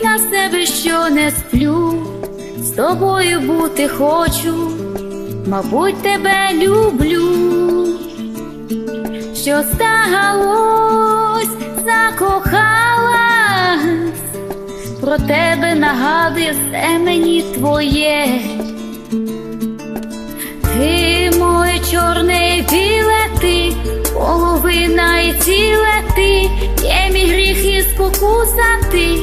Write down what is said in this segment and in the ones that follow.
ночами, що не сплю, з тобою бути хочу, мабуть, тебе люблю. Що сталось, закохалась, про тебе нагадує все мені твоє. Ти моє чорне біле ти, половина і ціле ти, є мій гріх і спокуса ти,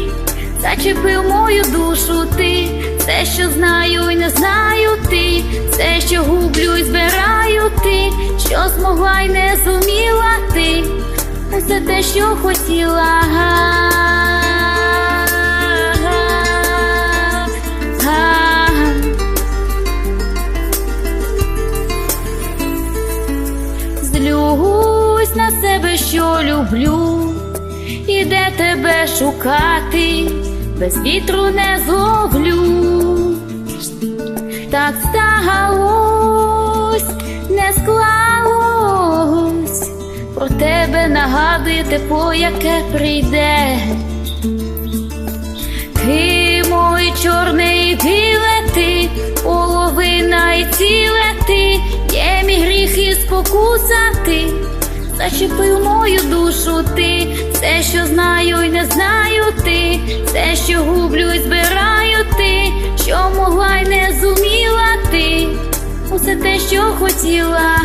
зачепив мою душу ти, все, що знаю і не знаю ти, все, що гублю і збираю ти, що змогла й не зуміла ти, усе те, що хотіла. Злюсь на себе, що люблю, і де тебе шукати, без вітру не зловлю. Так сталось, не склалось, про тебе нагадує тепло, яке прийде. Ти мой чорний біле ти, половина і ціле ти, є мій гріх і спокуса ти, зачепив мою душу ти, все, що знаю і не знаю ти, все, що гублю і збираю ти, що могла й не зуміла ти, усе те, що хотіла,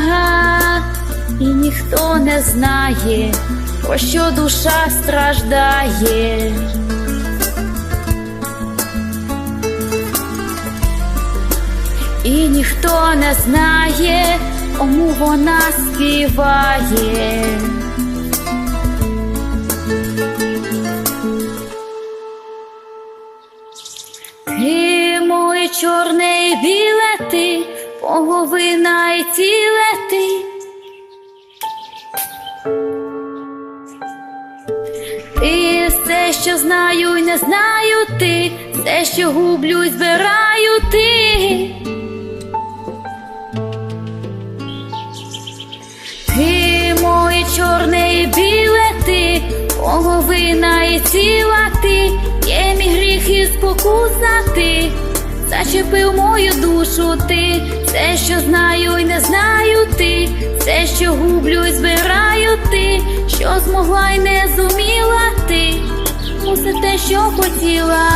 і ніхто не знає, про що душа страждає. І ніхто не знає, кому вона співає. Ти моє чорне і біле ти, половина і ціле ти. Ти все, що знаю і не знаю ти, все, що гублю і збираю. Ти ціла ти, є мій гріх і спокуса ти, зачепив мою душу ти, все, що знаю і не знаю ти, все, що гублю і збираю ти, що змогла й не зуміла ти, усе те, що хотіла.